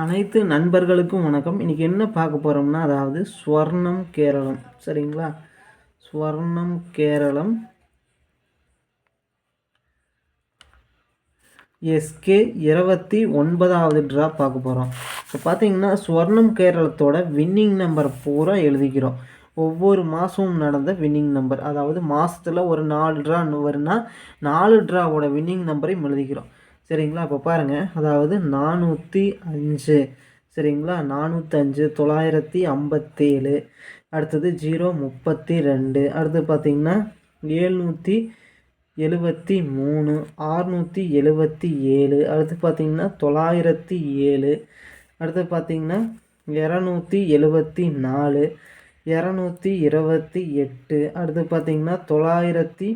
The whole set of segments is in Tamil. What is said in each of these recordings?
அனைத்து நண்பர்களுக்கும் வணக்கம். இன்றைக்கி என்ன பார்க்க போகிறோம்னா அதாவது ஸ்வர்ணம் கேரளம். சரிங்களா? ஸ்வர்ணம் கேரளம். எஸ்கே இருபத்தி ஒன்பதாவது ட்ரா பார்க்க போகிறோம் இப்போ பார்த்தீங்கன்னா ஸ்வர்ணம் கேரளத்தோட வின்னிங் நம்பர் பூரா எழுதிக்கிறோம். ஒவ்வொரு மாதமும் நடந்த வின்னிங் நம்பர் அதாவது மாதத்தில் ஒரு நாலு ட்ரா வருன்னா நாலு ட்ராவோட வின்னிங் நம்பரையும் எழுதிக்கிறோம். சரிங்களா? இப்போ பாருங்கள் அதாவது நானூற்றி அஞ்சு. சரிங்களா? நானூற்றஞ்சு தொள்ளாயிரத்தி ஐம்பத்தேழு. அடுத்தது ஜீரோ முப்பத்தி ரெண்டு. அடுத்து பார்த்திங்கன்னா ஏழ்நூற்றி எழுபத்தி மூணு ஆறுநூற்றி எழுபத்தி ஏழு. அடுத்து பார்த்திங்கன்னா தொள்ளாயிரத்தி ஏழு. அடுத்து பார்த்திங்கன்னா இரநூத்தி எழுபத்தி நாலு இரநூத்தி இருபத்தி எட்டு. அடுத்து பார்த்திங்கன்னா தொள்ளாயிரத்தி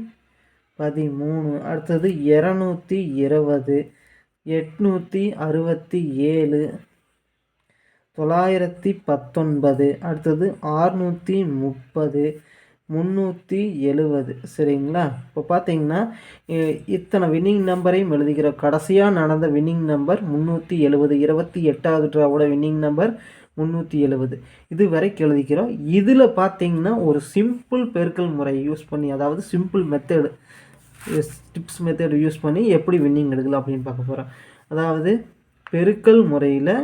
பதிமூணு. அடுத்தது இரநூத்தி இருபது எட்நூற்றி அறுபத்தி ஏழு தொள்ளாயிரத்தி பத்தொன்பது. அடுத்தது ஆறுநூற்றி முப்பது முந்நூற்றி எழுவது சரிங்களா? இப்போ பார்த்தீங்கன்னா இத்தனை வின்னிங் நம்பரையும் எழுதுகிறோம் கடைசியாக நடந்த வின்னிங் நம்பர் முந்நூற்றி எழுபது இருபத்தி எட்டாவது ட்ராவோட வின்னிங் நம்பர் முந்நூற்றி எழுபது. இது வரைக்கும் எழுதிக்கிறோம். இதில் பார்த்தீங்கன்னா ஒரு சிம்பிள் பெருக்கல் முறை யூஸ் பண்ணி அதாவது simple method tips method use பண்ணி எப்படி வின்னிங் எடுக்கலாம் அப்படின்னு பார்க்க போகிறோம் அதாவது பெருக்கல் முறையில்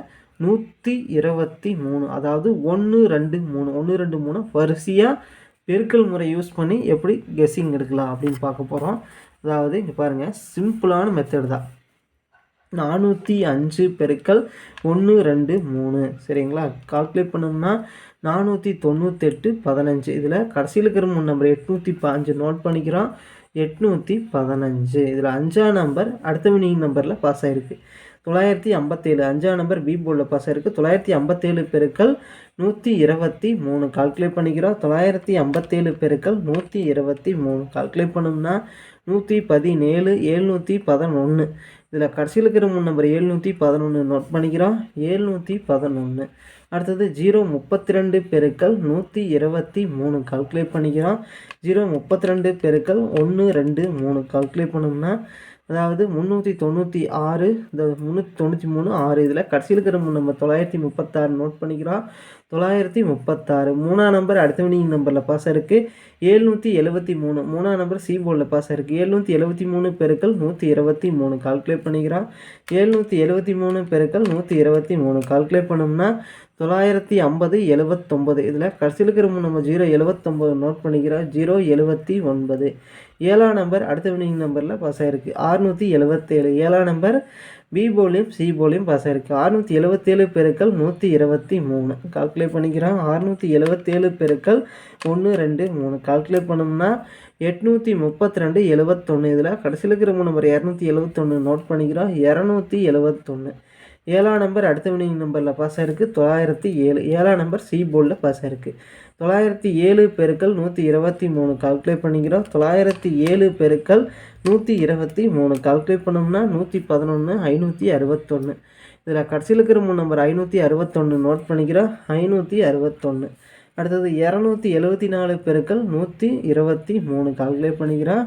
நூற்றி இருபத்தி மூணு அதாவது ஒன்று ரெண்டு மூணு ஒன்று ரெண்டு மூணு வரிசையாக பெருக்கல் முறை யூஸ் பண்ணி எப்படி கெஸ்ஸிங் எடுக்கலாம் அப்படின்னு பார்க்க போகிறோம் அதாவது இங்கே பாருங்கள் சிம்பிளான மெத்தட் தான். நானூற்றி அஞ்சு பெருக்கல் ஒன்று ரெண்டு மூணு. சரிங்களா? கால்குலேட் பண்ணோம்னா நானூற்றி தொண்ணூத்தெட்டு பதினஞ்சு. இதில் கடைசியில் இருக்கிற மூணு நம்பர் எட்நூற்றி பாஞ்சு நோட் பண்ணிக்கிறோம். எட்நூற்றி பதினஞ்சு. இதில் அஞ்சாம் நம்பர் அடுத்த வினிங் நம்பரில் பாஸ் ஆகிருக்கு தொள்ளாயிரத்தி ஐம்பத்தேழு அஞ்சாம் நம்பர் பி போர்டில் பாஸ் ஆகிருக்கு தொள்ளாயிரத்தி ஐம்பத்தேழு பெருக்கள் நூற்றி இருபத்தி மூணு. கால்குலேட் பண்ணிக்கிறோம். தொள்ளாயிரத்தி ஐம்பத்தேழு பெருக்கள் நூற்றி இருபத்தி மூணு. கால்குலேட் பண்ணோம்னா நூற்றி பதினேழு எழுநூற்றி பதினொன்று இதில் கடைசியில் இருக்கிற மூணு நம்பர் எழுநூற்றி பதினொன்று நோட் பண்ணிக்கிறோம். எழுநூற்றி பதினொன்று அடுத்தது ஜீரோ முப்பத்தி ரெண்டு பெருக்கள் நூற்றி இருபத்தி மூணு கால்குலேட் பண்ணிக்கிறோம். ஜீரோ முப்பத்தி ரெண்டு பெருக்கள் ஒன்று ரெண்டு மூணு கால்குலேட் பண்ணோம்னா அதாவது முந்நூற்றி தொண்ணூற்றி ஆறு இந்த முந்நூற்றி தொண்ணூற்றி மூணு ஆறு இதில் கடைசியில் இருக்கிற நம்ம தொள்ளாயிரத்தி முப்பத்தாறு நோட் பண்ணிக்கிறோம். தொள்ளாயிரத்தி முப்பத்தாறு. மூணாம் நம்பர் அடுத்த வினிங் நம்பரில் பாஸ் இருக்குது ஏழ்நூற்றி எழுபத்தி மூணு. மூணாம் நம்பர் சி போர்டில் பாஸ் இருக்குது ஏழ்நூற்றி எழுபத்தி மூணு பெருக்கள் நூற்றி இருபத்தி மூணு. கால்குலேட் பண்ணிக்கிறோம். ஏழ்நூற்றி எழுபத்தி மூணு பெருக்கள் நூற்றி இருபத்தி மூணு. கால்குலேட் பண்ணோம்னா தொள்ளாயிரத்தி ஐம்பது எழுவத்தொம்பது இதில் கடைசியில் இருக்கிற நம்ம ஜீரோ எழுவத்தொம்பது நோட் பண்ணிக்கிறோம். ஜீரோ எழுபத்தி ஒன்பது. ஏழாம் நம்பர் அடுத்த வினிங் நம்பரில் பாஸ் ஆகிருக்கு ஆறுநூற்றி எழுபத்தேழு ஏழாம் நம்பர் பி போலியும் சி போலியும் பாஸ் ஆகிருக்கு அறுநூற்றி எழுபத்தேழு பெருக்கள் நூற்றி இருபத்தி மூணு. கால்குலேட் பண்ணிக்கிறான் அறுநூற்றி எழுபத்தேழு பெருக்கள் ஒன்று ரெண்டு மூணு. கால்குலேட் பண்ணோம்னா எட்நூற்றி முப்பத்தி ரெண்டு எழுபத்தொன்று இதில் கடைசியில் இருக்கிற நம்பர் இரநூத்தி எழுவத்தொன்று நோட் பண்ணிக்கிறோம். இரநூத்தி எழுவத்தொன்று ஏழாம் நம்பர் அடுத்த வினிங் நம்பரில் பாஸ் ஆயிருக்கு. தொள்ளாயிரத்தி ஏழு ஏழாம் நம்பர் சி போர்டில் பாஸ் ஆயிருக்கு. தொள்ளாயிரத்தி ஏழு பெருக்கள் நூற்றி இருபத்தி மூணு கால்குலேட் பண்ணிக்கிறோம். தொள்ளாயிரத்தி ஏழு பெருக்கள் நூற்றி இருபத்தி மூணு கால்குலேட் பண்ணோம்னா நூற்றி பதினொன்று ஐநூற்றி அறுபத்தொன்று இதில் கடைசியில் இருக்கிற மூணு நம்பர் ஐநூற்றி அறுபத்தொன்று நோட் பண்ணிக்கிறோம். ஐநூற்றி அறுபத்தொன்று அடுத்தது இரநூத்தி எழுபத்தி நாலு பெருக்கள் நூற்றி இருபத்தி மூணு கால்குலேட் பண்ணிக்கிறோம்.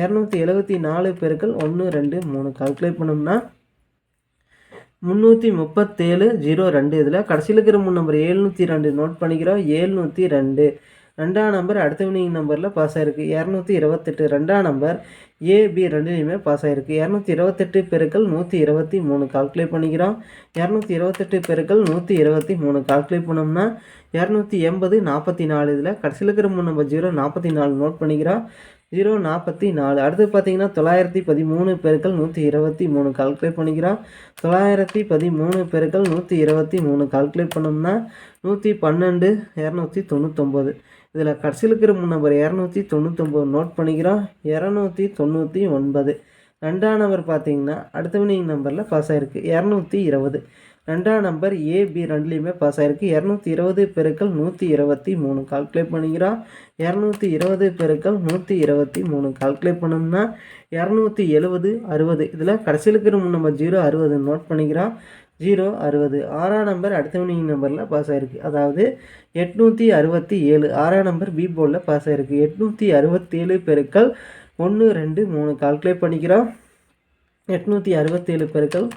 இரநூத்தி எழுபத்தி நாலு பெருக்கள் ஒன்று ரெண்டு மூணு கால்குலேட் பண்ணோம்னா முந்நூற்றி முப்பத்தேழு ஜீரோ ரெண்டு இதில் கடைசியில் இருக்கிற மூணு நம்பர் ஏழ்நூற்றி ரெண்டு நோட் பண்ணிக்கிறோம். ஏழ்நூற்றி ரெண்டு. ரெண்டாம் நம்பர் அடுத்த வினிங் நம்பரில் பாஸ் ஆகிருக்கு இரநூத்தி இருபத்தெட்டு. ரெண்டாம் நம்பர் ஏபி ரெண்டுலேயுமே பாஸ் ஆகிருக்கு இரநூத்தி இருபத்தெட்டு பெருக்கள் நூற்றி இருபத்தி மூணு கால்குலேட் பண்ணிக்கிறோம். இரநூத்தி இருபத்தெட்டு பெருக்கள் நூற்றி இருபத்தி மூணு கால்குலேட் பண்ணோம்னா இரநூத்தி எண்பது நாற்பத்தி நாலு இதில் கடைசியில் இருக்கிற மூணு நம்பர் ஜீரோ நாற்பத்தி நாலு நோட் பண்ணிக்கிறோம். ஜீரோ நாற்பத்தி நாலு. அடுத்து பார்த்தீங்கன்னா தொள்ளாயிரத்தி பதிமூணு பெருக்கள் நூற்றி இருபத்தி மூணு. கால்குலேட் பண்ணிக்கிறோம். தொள்ளாயிரத்தி பதிமூணு பெருக்கள் நூற்றி இருபத்தி மூணு. கால்குலேட் பண்ணோம்னா நூற்றி பன்னெண்டு இரநூத்தி தொண்ணூத்தொம்பது. இதில் கடைசியில் இருக்கிற நம்பர் இரநூத்தி தொண்ணூத்தொம்பது நோட் பண்ணிக்கிறோம். இரநூத்தி தொண்ணூற்றி ஒன்பது. ரெண்டாம் நம்பர் பார்த்தீங்கன்னா அடுத்த வினிங் நம்பரில் பாஸ் ஆகிருக்கு இரநூத்தி இருபது. ரெண்டாம் நம்பர் ஏ பி ரெண்டுலேயுமே பாஸ் ஆகிருக்கு இரநூத்தி இருபது பெருக்கள் நூற்றி இருபத்தி மூணு. கால்குலேட் பண்ணிக்கிறோம் இரநூத்தி இருபது பெருக்கள் நூற்றி இருபத்தி மூணு. கால்குலேட் பண்ணோம்னா இரநூத்தி எழுபது அறுபது. இதில் கடைசியில் இருக்கிற மூணு நம்பர் ஜீரோ அறுபது நோட் பண்ணிக்கிறோம் ஜீரோ அறுபது. ஆறாம் நம்பர் அடுத்த வினிங் நம்பரில் பாஸ் ஆகிருக்கு அதாவது எட்நூற்றி அறுபத்தி ஏழு. ஆறாம் நம்பர் பி போர்டில் பாஸ் ஆகிருக்கு எட்நூற்றி அறுபத்தேழு பெருக்கள் ஒன்று ரெண்டு மூணு. கால்குலேட் பண்ணிக்கிறோம் எட்நூற்றி அறுபத்தேழு பெருக்கள்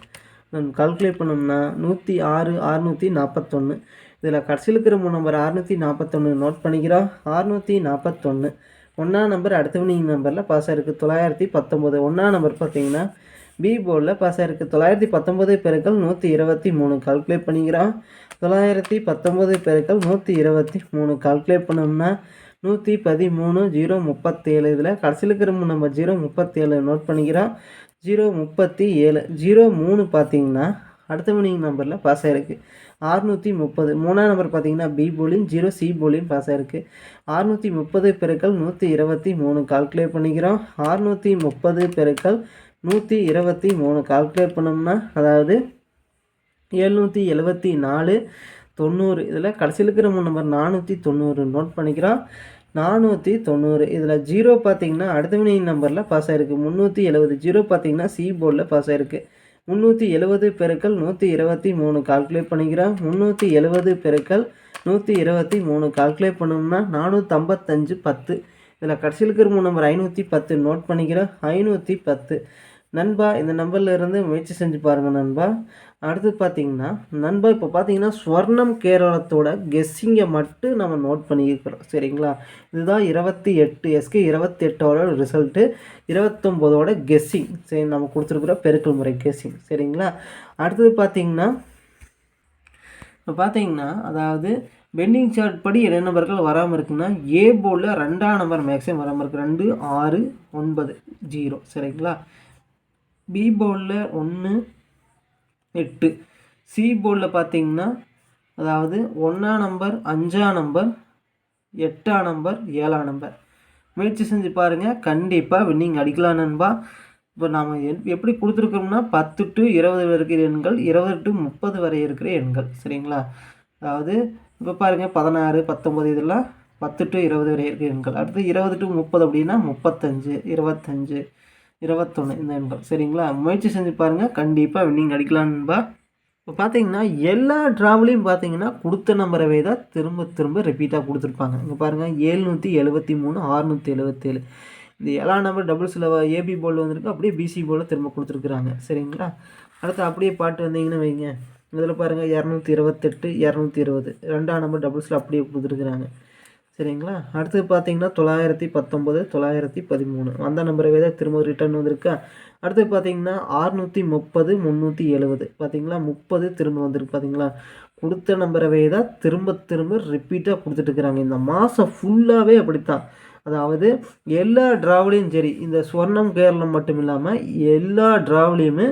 நம்ம கால்குலேட் பண்ணோம்னா நூற்றி ஆறு அறுநூற்றி நாற்பத்தொன்று இதில் கடைசியில் இருக்கிற நம்பர் அறுநூற்றி நாற்பத்தொன்று நோட் பண்ணிக்கிறோம் அறுநூற்றி நாற்பத்தொன்று ஒன்றாம் நம்பர் அடுத்த வினிங் நம்பரில் பாஸ் ஆயிருக்கு. தொள்ளாயிரத்தி பத்தொம்போது ஒன்றா நம்பர் பார்த்தீங்கன்னா பி போர்டில் பாஸ் ஆயிருக்கு. தொள்ளாயிரத்தி பத்தொம்போது பெருக்கள் நூற்றி இருபத்தி மூணு. கால்குலேட் பண்ணிக்கிறோம் தொள்ளாயிரத்தி பத்தொம்போது பெருக்கள் நூற்றி இருபத்தி மூணு. கால்குலேட் பண்ணோம்னா நூற்றி பதிமூணு ஜீரோ முப்பத்தேழு. இதில் கடைசியில் இருக்கிற நம்ம ஜீரோ முப்பத்தேழு நோட் பண்ணிக்கிறோம் ஜீரோ முப்பத்தி ஏழு ஜீரோ மூணு பார்த்தீங்கன்னா அடுத்த வினிங் நம்பரில் பாஸ் ஆகிருக்கு அறுநூற்றி முப்பது மூணாம் நம்பர் பார்த்தீங்கன்னா பி போலியும் ஜீரோ சி போலியும் பாஸ் ஆகிருக்கு அறுநூற்றி முப்பது பெருக்கள் நூற்றி இருபத்தி மூணு கால்குலேட் பண்ணிக்கிறோம். அறுநூற்றி முப்பது பெருக்கள் நூற்றி இருபத்தி மூணு கால்குலேட் பண்ணோம்னா அதாவது எழுநூற்றி எழுபத்தி நாலு தொண்ணூறு இதில் கடைசியில் இருக்கிற மூணு நம்பர் நானூற்றி தொண்ணூறு நோட் பண்ணிக்கிறோம் நானூற்றி தொண்ணூறு. இதில் ஜீரோ பார்த்தீங்கன்னா அடுத்த வினை நம்பரில் பாஸ் ஆகிருக்கு முந்நூற்றி எழுபது ஜீரோ பார்த்தீங்கன்னா சி போர்டில் பாஸ் ஆகிருக்கு முந்நூற்றி எழுபது பெருக்கள் நூற்றி இருபத்தி மூணு. கால்குலேட் பண்ணிக்கிறோம். முந்நூற்றி எழுபது பெருக்கள் நூற்றி இருபத்தி மூணு. கால்குலேட் பண்ணோம்னா நானூற்றம்பத்தஞ்சு பத்து. இதில் கடைசியில் இருக்கிற மூணு நம்பர் ஐநூற்றி பத்து. நோட் பண்ணிக்கிறோம். ஐநூற்றி பத்து. நண்பா இந்த நம்பரில் இருந்து முயற்சி செஞ்சு பாருங்கள் நண்பா. அடுத்து பார்த்தீங்கன்னா நண்பா இப்போ பார்த்தீங்கன்னா ஸ்வர்ணம் கேரளத்தோட கெஸ்ஸிங்கை மட்டும் நம்ம நோட் பண்ணியிருக்கிறோம். சரிங்களா? இதுதான் இருபத்தி எட்டு எஸ்கே இருபத்தி எட்டோட ரிசல்ட்டு இருபத்தொம்போதோட கெஸ்ஸிங் சரி நம்ம கொடுத்துருக்குற பெருக்கல் முறை கெஸ்ஸிங் சரிங்களா? அடுத்தது பார்த்தீங்கன்னா இப்போ பார்த்தீங்கன்னா அதாவது பெண்டிங் சார்ட் படி என்ன நம்பர்கள் வராமல் இருக்குன்னா ஏ போர்டில் ரெண்டாம் நம்பர் மேக்ஸிமம் வராமல் இருக்குது ரெண்டு ஆறு ஒன்பது ஜீரோ சரிங்களா? பி போர்டில் ஒன்று எட்டு. சி போர்டில் பார்த்தீங்கன்னா அதாவது ஒன்றாம் நம்பர் அஞ்சாம் நம்பர் எட்டாம் நம்பர் ஏழாம் நம்பர் முயற்சி செஞ்சு பாருங்கள் கண்டிப்பாக வின்னிங் அடிக்கலாம் நண்பா. இப்போ நாம் எப்படி கொடுத்துருக்கோம்னா பத்து டு இருபது வரை இருக்கிற எண்கள் இருபது டு முப்பது வரை இருக்கிற எண்கள் சரிங்களா? அதாவது இப்போ பாருங்கள் பதினாறு பத்தொம்பது இதெல்லாம் பத்து டு இருபது வரை இருக்கிற எண்கள். அடுத்து இருபது டு முப்பது அப்படின்னா முப்பத்தஞ்சு இருபத்தஞ்சு. இருபத்தொன்று இந்த எண்கள். சரிங்களா? முயற்சி செஞ்சு பாருங்கள் கண்டிப்பாக வின்னிங் அடிக்கலான்பா இப்போ பார்த்தீங்கன்னா எல்லா ட்ராவலையும் பார்த்தீங்கன்னா கொடுத்த நம்பரவே தான் திரும்ப திரும்ப ரிப்பீட்டாக கொடுத்துருப்பாங்க. இங்கே பாருங்கள் ஏழ்நூற்றி எழுபத்தி மூணு ஆறுநூற்றி எழுபத்தேழு இந்த எல்லா நம்பர் டபுள்ஸில் ஏபி போல் வந்திருக்கு. அப்படியே பிசி போல் திரும்ப கொடுத்துருக்குறாங்க. சரிங்களா? அடுத்து அப்படியே பாட்டு வந்தீங்கன்னு வைங்க. இதில் பாருங்கள் இரநூத்தி இருபத்தெட்டு இரநூத்தி இருபது. ரெண்டாம் நம்பர் டபுள்ஸில் அப்படியே கொடுத்துருக்குறாங்க. சரிங்களா? அடுத்து பார்த்தீங்கன்னா தொள்ளாயிரத்தி பத்தொம்பது தொள்ளாயிரத்தி பதிமூணு. வந்த நம்பரவே தான் திரும்ப ரிட்டர்ன் வந்திருக்கா? அடுத்து பார்த்தீங்கன்னா ஆறுநூற்றி முப்பது முந்நூற்றி எழுபது பார்த்தீங்களா முப்பது திரும்ப வந்திருக்கு பார்த்தீங்களா கொடுத்த நம்பரவே தான் திரும்ப திரும்ப ரிப்பீட்டாக கொடுத்துட்டு இருக்கிறாங்க. இந்த மாதம் ஃபுல்லாகவே அப்படித்தான். அதாவது எல்லா ட்ராவலையும் சரி இந்த ஸ்வர்ணம் கேரளம் மட்டும் இல்லாமல் எல்லா டிராவலையுமே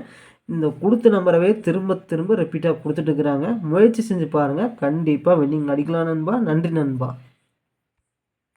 இந்த கொடுத்த நம்பரவே திரும்ப திரும்ப ரிப்பீட்டாக கொடுத்துட்டு இருக்கிறாங்க. முயற்சி செஞ்சு பாருங்கள் கண்டிப்பாக வெண்ணிங் அடிக்கலாம் நண்பா. நன்றி நண்பா.